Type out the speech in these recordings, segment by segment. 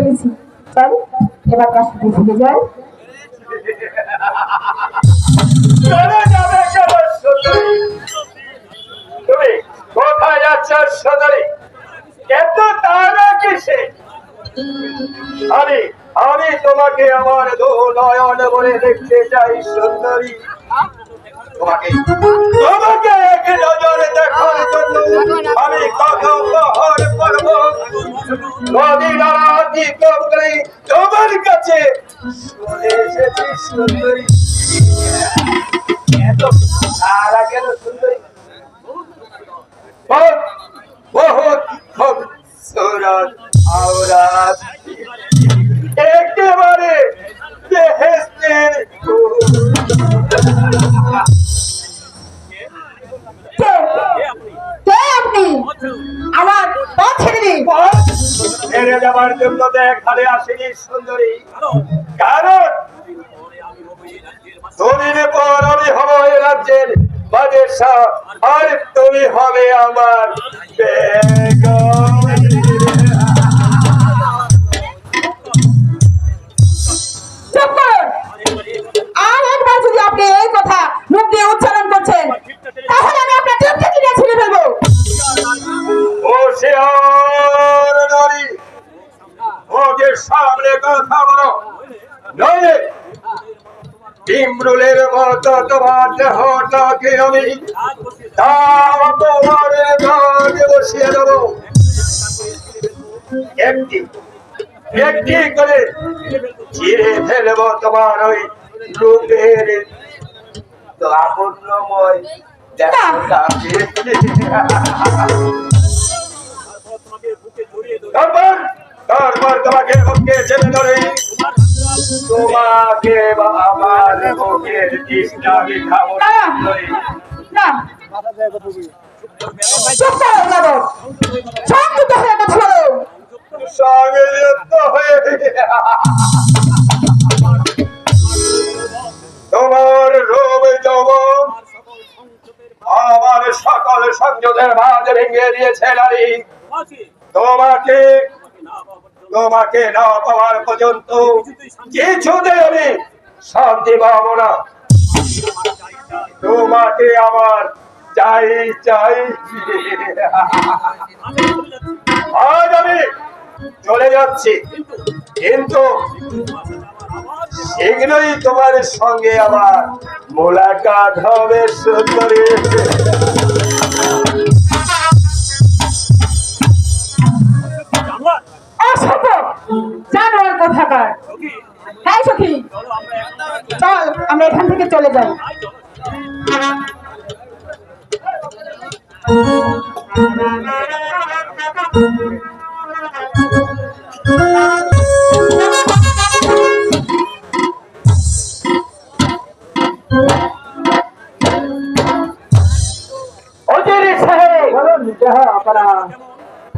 ফেলেছি। চল, এবার এত তারা আমি আমি তোমাকে আমার দু নয়ন বলে দেখতে চাই সুন্দরী তোমাকে। তোমাকে এক নজরে দেখার আমি তোমার কাছে সুন্দরী। এত সারা সুন্দরী। বহুত বহুত খুব সুরত আওরাত একেবারে আমার পথ ছেড়ে দিন। জন্য তো এখানে আসেনি সুন্দরী। কারণ দুদিন পর আমি হব রাজ্যের বাদেশা আর তুমি হবে আমার দেহটাকে আমি তোমার গানে বসিয়ে দেবো। একটি একটি করে চিরে ফেলব তোমার ওই রূপের লাবণ্যময় দেহটাকে তারপর তারপর তোমাকে বুকে ছেড়ে ধরে। তোমাকে আমার বুকের। না হয়ে কথা বলো। সঙ্গে হয়ে তোমার রূপ যৌবন আমার সকল সংযোগের মাঝ ভেঙে দিয়েছে নারী। তোমাকে তোমাকে না পাওয়ার পর্যন্ত কিছুতে আমি শান্তি পাবো না। তোমাকে আমার চাই চাই। আজ আমি চলে যাচ্ছি। কিন্তু শীঘ্রই তোমার সঙ্গে আমার মোলাকাত হবে, সুন্দরী। অসভ্য। জানোয়ার কোথাকার হ্যাঁ সখী? চল আমরা এখান থেকে চলে যাই। অজিরি সাহেব। বলুন যাহা আপনারা।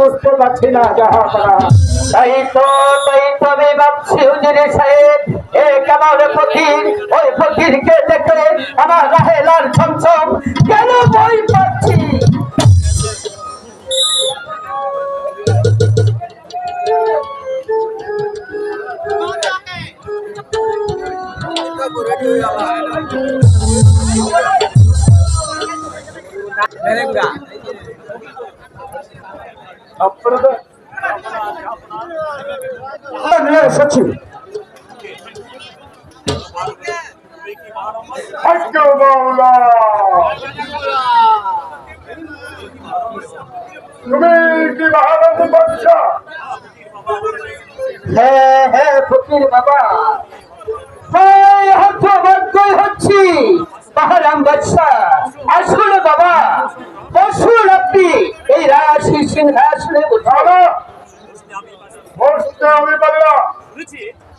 বুঝতে পারছি না তাই তো তাই তো আমি ভাবছি, হুজুরে সাহেব, এ ফকির? ওই ফকিরকে দেখে আমার রাহে লাল ছমছম। কেন বই পাচ্ছি? আপনাদের হাজ্য মাওলা। তুমি কি বাদশা হ্যাঁ হ্যাঁ ফকির বাবা। হ্যাঁ হচ্ছে পাহারাম বাদশা আসুন বাবা। বসুন আপনি।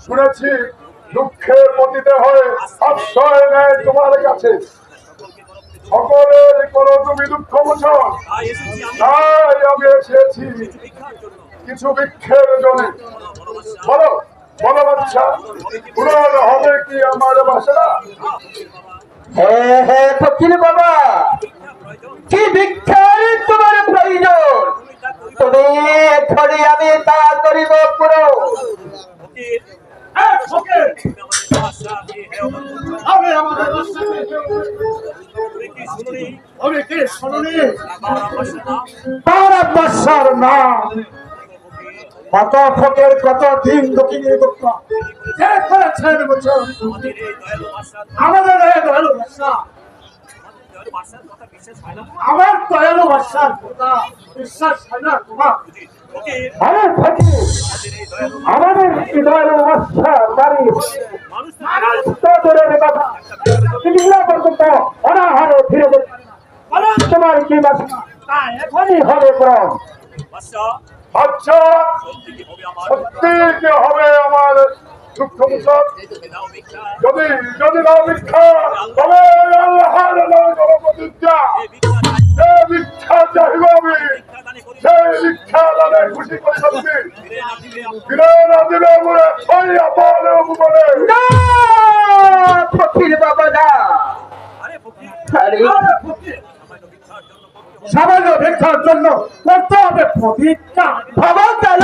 শুনেছি দুঃখের পতিতে হয়ে আশ্রয় নেয় তোমার কাছে। সকলের তুমি দুঃখ মোচন আমি এসেছি কিছু ভিক্ষের জন্য বলো বলো বাচ্চা, পূরণ হবে কি আমার বাসনা? হ্যাঁ হে ফকির বাবা। কি ভিক্ষার তোমার প্রয়োজন? তুমি এখনই আমি তা করিব পুরো। কত ফকের কত দিন দক্ষিণে দুঃখ। কে বছর আমাদের আমার দয়ালু ভাষার কথা বিশ্বাস হয় না তোমার। ফকির আরে আমাদের এই দয়ালু আমাদের এই দয়ালু ভাষা বাড়ি মানুষ তো মানুষ তো দূরের কথা চিকিৎসা পর্যন্ত অনাহারে ফিরে যেতে। পারে না। বলো তোমার কি বাসনা? এখনই হবে গ্রহণ আচ্ছা সত্যি কি হবে আমার? দাও ভিক্ষা যদি যদি না ভিক্ষা তবে আল্লাহর নামে করো প্রতিজ্ঞা এই ভিক্ষা দান যে ভিক্ষা চাইব আমি সেই ভিক্ষা দানে খুশি করে থাকবি ফিরে সামান্য ভিক্ষার জন্য করতে হবে। প্রতিজ্ঞা। কেন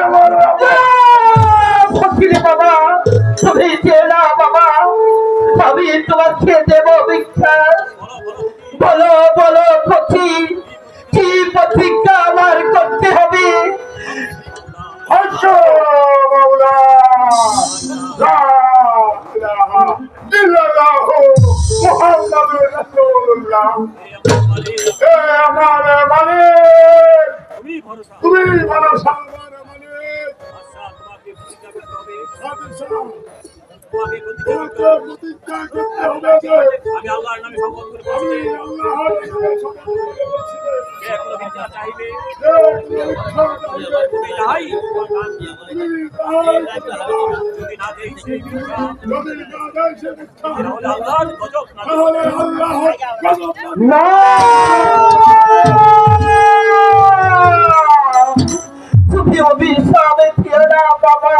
তোমাকে দেব ভিক্ষা। বলো বলো ফকির কি প্রতিজ্ঞা আমার করতে হবে? তুমি ভরসা তোমাকে প্রতিজ্ঞা করতে হবে। যে আমি আল্লাহর নামে শপথ করে বলছি। আল্লাহর নামে শপথ করে বলছি যে, যে কোনো ভিক্ষা চাইবে যে তুমি ভিক্ষা চাইবে, তুমি তাহাই তোমার দান। তুমি তাহাই করবে। যদি না দেই সেই ভিক্ষা যদি না দেয় সে ভিক্ষা, তাহলে আল্লাহর গজব না তাহলে আল্লাহর গজব না তুমি অভিশাপ দিও না বাবা।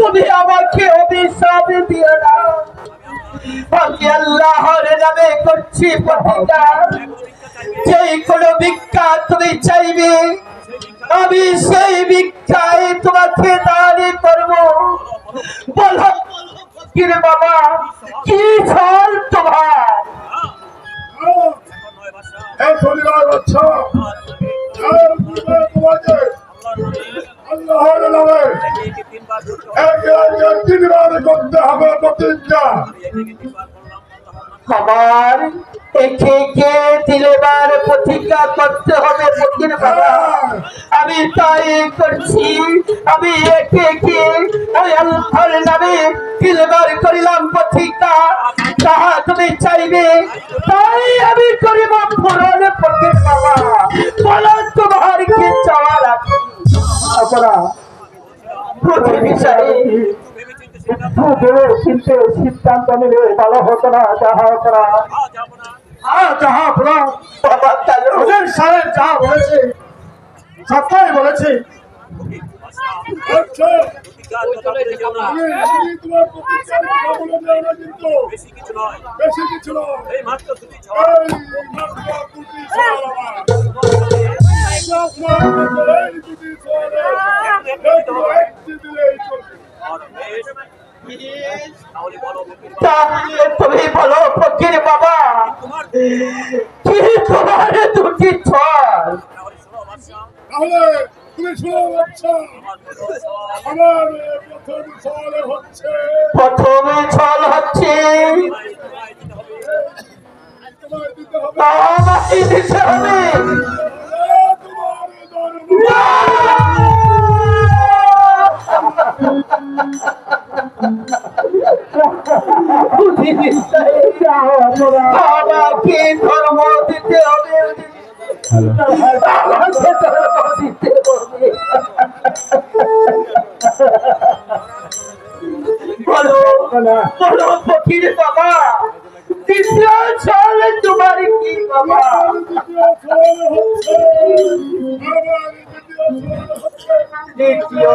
তুমি আমাকে অভিশাপ দিও না। আমি আল্লাহর নামে করছি প্রতিজ্ঞা যেই কোনো ভিক্ষা তুমি চাইবে আমি সেই ভিক্ষায় তোমাকে দান করব। বলো ফকির বাবা কি ছল তোমার? শনিবার বাচ্চা, তিনবার করতে হবে তিনবার প্রতিজ্ঞা তিনবার আমার একে দিলেবার প্রতিজ্ঞা করতে হবে আমি তাই করছি, আমি একে কে নামে দিলেবার করিলাম প্রতিজ্ঞা। তাহা তুমি চাইবে, তাই আমি করিব বলো তোমার আমরা প্রতিবিষয়ে ভেবে চিন্তে সিদ্ধান্ত নিলে ভালো হতো না যাহা না। যাহা বলা সাহেব বলেছে সত্যই বলেছে। বেশি কিছু নয় বেশি কিছু নয় এই মাত্র দুটি তুমি বলো ফকির বাবা। কি তোমার দুটি ছল তাহলে তুমি শুনে বাচ্চা আমার এ প্রথম সওয়াল হচ্ছে প্রথমে ছল হচ্ছে দিতে হবে। ফকির বাবা দ্বিতীয় ছলে তোমার কি বাবা দ্বিতীয়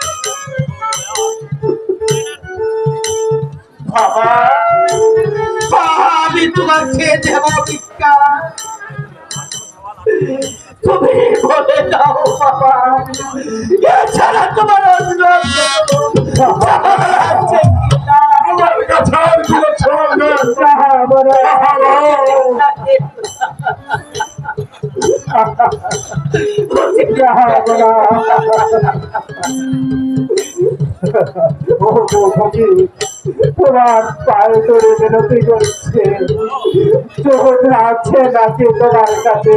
বাবা বাবা আমি তোমাকে দেব ভিক্ষা তুমি বলে দাও বাবা এছাড়া তোমার অন্য কোনো চাল আছে কিনা? তোমার পায়ে ধরে বিনতি করছে। যখন আছে নাকি তোমার কাছে?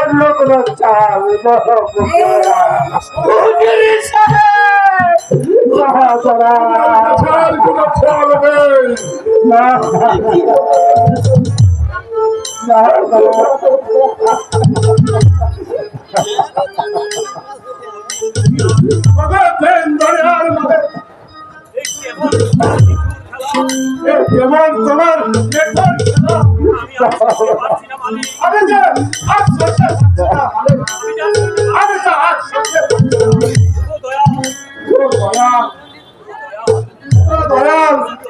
অন্য কোনো চাল হুজুরি সাহেব! মহাজরা আর কোনো ছল নেই না না দেন দয়ার মাঝে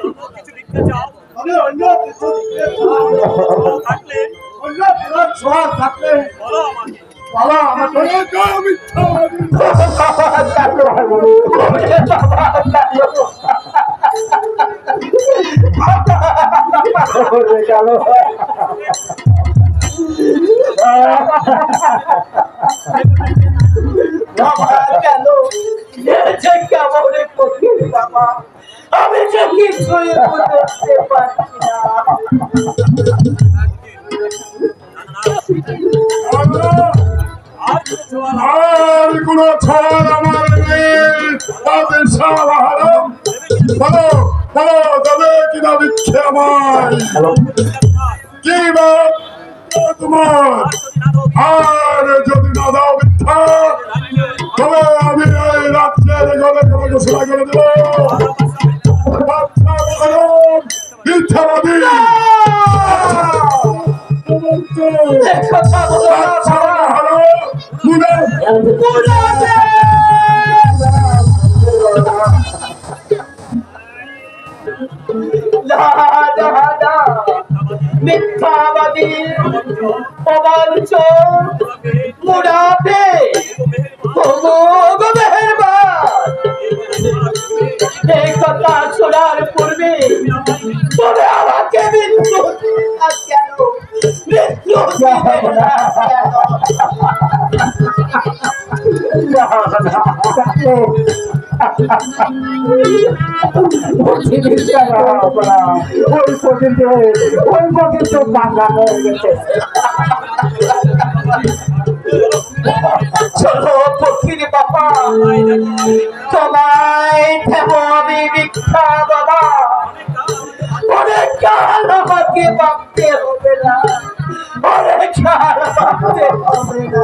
এ কেমন তোমার নেতার গেল বাবা Yeah. মুরাদে ভোগ মেহেরবান। এই কথা শোনার পূর্বে তবে আমাকে মৃত্যু কেন? মৃত্যু কেন? ওই পর্যন্ত ওই পর্যন্ত বাংলা হয়ে গেছে চলো পক্ষীর বাবা। তোমায় আমি ভিক্ষা বাবা। অনেক কাল আমাকে ভাবতে হবে না। অনেক কাল ভাবতে হবে না।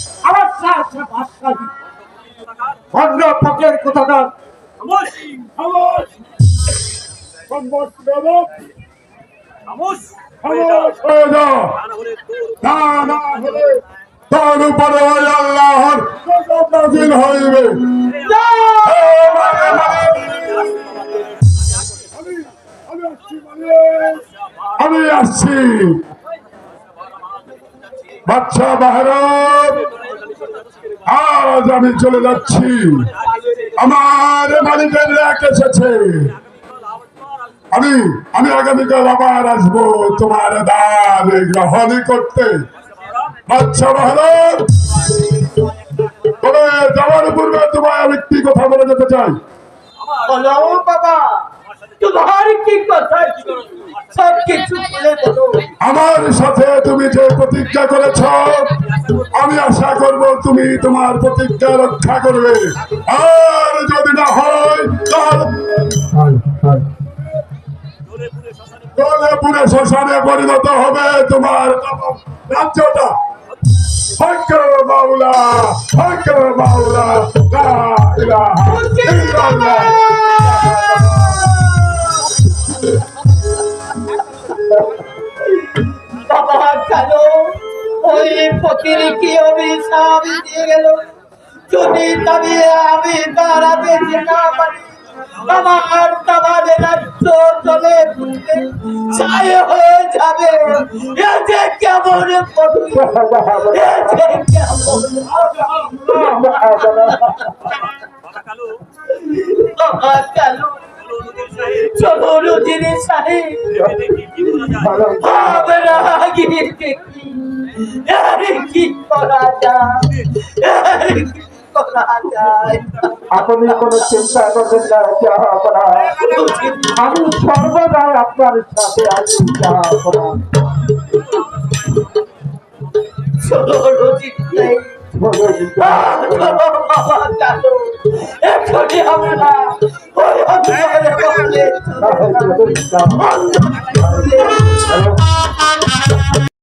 তার উপরে ওই আল্লাহর নাজিল হইবে। আমি আসছি বাচ্চা বাহারত আজ আমি চলে যাচ্ছি। আমার মালিকের এক এসেছে। আমি আমি আগামীকাল আবার আসব তোমার দান গ্রহণ করতে। আচ্ছা ভারত তবে যাওয়ার পূর্বে তোমায় আমি একটি কথা বলে যেতে চাই। বলো বাবা তোমার কি আমার সাথে তুমি যে প্রতিজ্ঞা করেছ আমি আশা করব তুমি তোমার প্রতিজ্ঞা রক্ষা করবে। আর যদি না হয় তাহলে পুরে শ্মশানে পরিণত হবে তোমার রাজ্যটা। হকর মাওলা হকর মাওলা, লা ইলাহা ইল্লাল্লাহ। বাবা কেন ওই ফকির কি অভিশাপ যদি তবে আমি দাঁড়াতে যে না পারি আমার তোমাদের রাজ্য চলে ছায় হয়ে যাবে। এ যে কেমন এ যে কেমন চলো রুজির সাহেব যায় কি? করা যায়? আপনি কোনো চিন্তা করবেন না আমি সর্বদাই আপনার সাথে আছি